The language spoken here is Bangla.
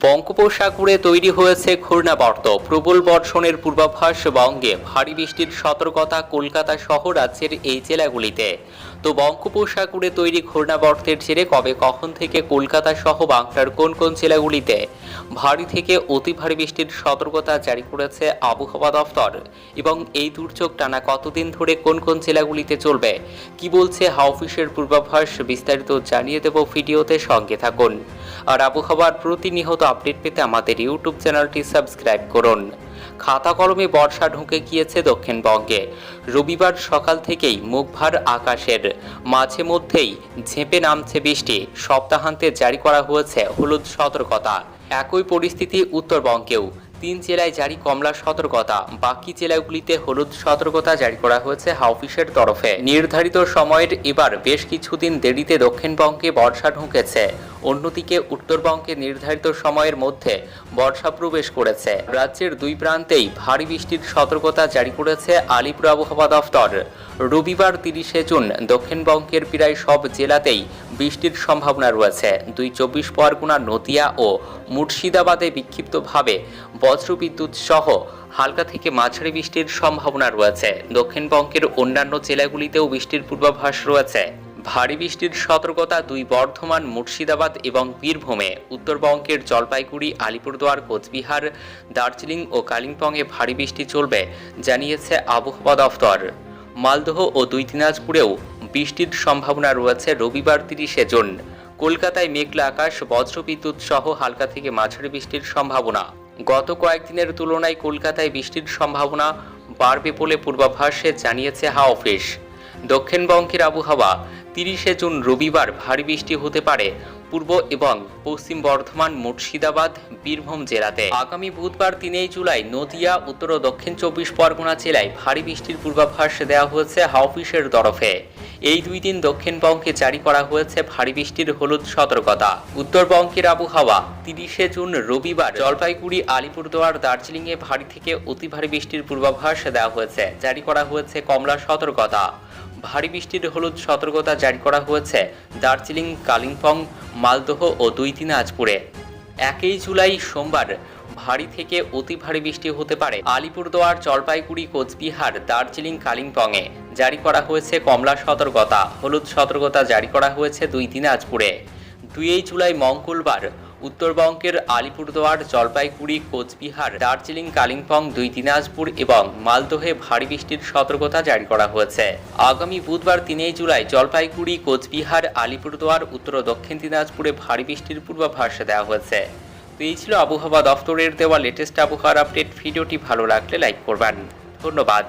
বঙ্গোপসাগরে তৈরি হয়েছে ঘূর্ণাবর্ত। প্রবল বর্ষণের পূর্বাভাস বঙ্গে ভারী বৃষ্টির সতর্কতা কলকাতা সহ রাজ্যের এই জেলাগুলিতে। তো বঙ্গোপসাগরে তৈরি ঘূর্ণাবর্তের জেরে কবে, কখন থেকে কলকাতা সহ বাংলার কোন কোন জেলাগুলিতে ভারী থেকে অতি ভারী বৃষ্টির সতর্কতা জারি করেছে আবহাওয়া দফতর এবং এই দুর্যোগ টানা কতদিন ধরে কোন কোন জেলাগুলিতে চলবে? কি বলছে হাওফিসের পূর্বাভাস? বিস্তারিত জানিয়ে দেব ভিডিওতে সঙ্গে থাকুন। আর আবহাওয়ার প্রতিনিয়ত আপডেট পেতে আমাদের ইউটিউব চ্যানেলটি সাবস্ক্রাইব করুন। খাতা কলমে বর্ষা ঢুকে গিয়েছে দক্ষিণবঙ্গে। রবিবার সকাল থেকেই মুখভার আকাশের মাঝে মধ্যেই ঝেঁপে নামছে বৃষ্টি। সপ্তাহান্তে জারি করা হয়েছে হলুদ সতর্কতা। একই পরিস্থিতি উত্তরবঙ্গেও। তিন জেলায় জারি কমলা সতর্কতা। বাকি জেলাগুলিতে হলুদ সতর্কতা জারি করা হয়েছে হাউফিসের তরফে। নির্ধারিত সময়ের এবার বেশ কিছুদিন দেরিতে দক্ষিণবঙ্গে বর্ষা ঢুকেছে। অন্যদিকে উত্তরবঙ্গে নির্ধারিত সময়ের মধ্যে বর্ষা প্রবেশ করেছে। রাজ্যের দুই প্রান্তেই ভারী বৃষ্টির সতর্কতা জারি করেছে আলিপুর আবহাওয়া দফতর রবিবার তিরিশে জুন দক্ষিণবঙ্গের প্রায় সব জেলাতেই বৃষ্টির সম্ভাবনা রয়েছে। দুই চব্বিশ পরগনা, নদিয়া ও মুর্শিদাবাদে বিক্ষিপ্তভাবে বজ্রবিদ্যুৎ সহ হালকা থেকে মাঝারি বৃষ্টির সম্ভাবনা রয়েছে। দক্ষিণবঙ্গের অন্যান্য জেলাগুলিতেও বৃষ্টির পূর্বাভাস রয়েছে। ভারী বৃষ্টির সতর্কতা দুই বর্ধমান, মুর্শিদাবাদ এবং বীরভূমে। উত্তরবঙ্গের জলপাইগুড়ি, আলিপুরদুয়ার, কোচবিহার, দার্জিলিং ও কালিম্পংয়ে ভারী বৃষ্টি চলবে, জানিয়েছে আবহাওয়া দফতর। মালদহ ও দুই দিনাজপুরেও বৃষ্টির সম্ভাবনা রয়েছে রবিবার তিরিশে জুন। কলকাতায় মেঘলা আকাশ, বজ্রবিদ্যুৎ সহ হালকা থেকে মাঝারি বৃষ্টির সম্ভাবনা। গত কয়েকদিনের তুলনায় কলকাতায় বৃষ্টির সম্ভাবনা বাড়বে বলে পূর্বাভাসে জানিয়েছে হাওয়া অফিস। দক্ষিণবঙ্গের আবহাওয়া তিরিশে জুন রবিবার ভারী বৃষ্টি হতে পারে পূর্ব এবং পশ্চিম বর্ধমান, মুর্শিদাবাদ, বীরভূম জেলাতে। আগামী বুধবার তিনই জুলাই নদিয়া, উত্তর ও দক্ষিণ চব্বিশ পরগনা জেলায় ভারী বৃষ্টির পূর্বাভাস দেওয়া হয়েছে হাওফিসের তরফে। এই দুই দিন দক্ষিণবঙ্গে জারি করা হয়েছে ভারী বৃষ্টির হলুদ সতর্কতা। উত্তরবঙ্গের আবহাওয়া, তিরিশে জুন রবিবার জলপাইগুড়ি, আলিপুরদুয়ার, দার্জিলিংয়ে ভারী থেকে অতি ভারী বৃষ্টির পূর্বাভাস দেওয়া হয়েছে। জারি করা হয়েছে কমলা সতর্কতা। ভারী বৃষ্টির হলুদ সতর্কতা জারি করা হয়েছে দার্জিলিং, কালিম্পং, মালদহ ও দুই দিনাজপুরে একই জুলাই সোমবার ভারী থেকে অতি ভারী বৃষ্টি হতে পারে আলিপুরদুয়ার, জলপাইগুড়ি, কোচবিহার, দার্জিলিং, কালিম্পংয়ে। জারি করা হয়েছে কমলা সতর্কতা। হলুদ সতর্কতা জারি করা হয়েছে দুই দিনাজপুরে দুই জুলাই মঙ্গলবার উত্তরবঙ্গের আলিপুরদুয়ার, জলপাইগুড়ি, কোচবিহার, দার্জিলিং, কালিম্পং, দুই দিনাজপুর এবং মালদহে ভারী বৃষ্টির সতর্কতা জারি করা হয়েছে। আগামী বুধবার তিনই জুলাই জলপাইগুড়ি, কোচবিহার, আলিপুরদুয়ার, উত্তর দক্ষিণ দিনাজপুরে ভারী বৃষ্টির পূর্বাভাস দেওয়া হয়েছে। তো এই ছিল আবহাওয়া দফতরের দেওয়া লেটেস্ট আবহাওয়ার আপডেট ভিডিওটি ভালো লাগলে লাইক করবেন। ধন্যবাদ।